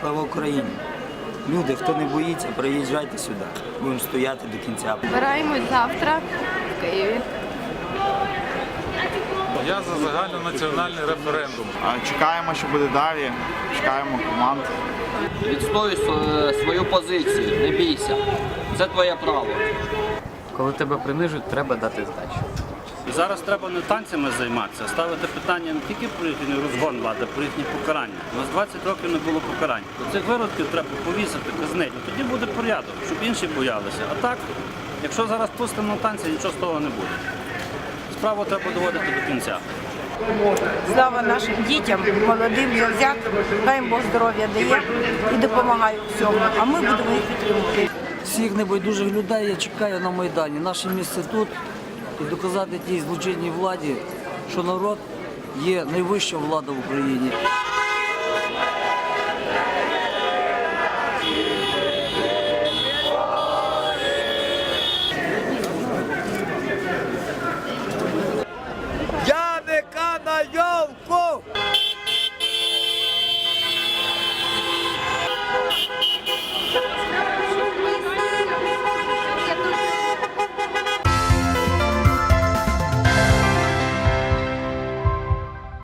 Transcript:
Слава Україні! Люди, хто не боїться, приїжджайте сюди. Будемо стояти до кінця. Збираємось завтра в Києві. Я за загальнонаціональний референдум. Чекаємо, що буде далі. Чекаємо команд. Відстоюй свою позицію, не бійся. Це твоє право. Коли тебе принижують, треба дати здачу. Зараз треба не танцями займатися, а ставити питання не тільки про їхній розгон влади, а про їхні покарання. У нас 20 років не було покарань. До цих виродків треба повісити, казнити. Тоді буде порядок, щоб інші боялися. А так, якщо зараз пустимо танці, нічого з того не буде. Справу треба доводити до кінця. Слава нашим дітям, молодим, завзятим. Хай їм Бог здоров'я дає і допомагає у всьому. А ми будемо їх підтримувати. Всіх небайдужих людей я чекаю на Майдані. Наше місце тут і доказати тій злочинній владі, що народ є найвища влада в Україні.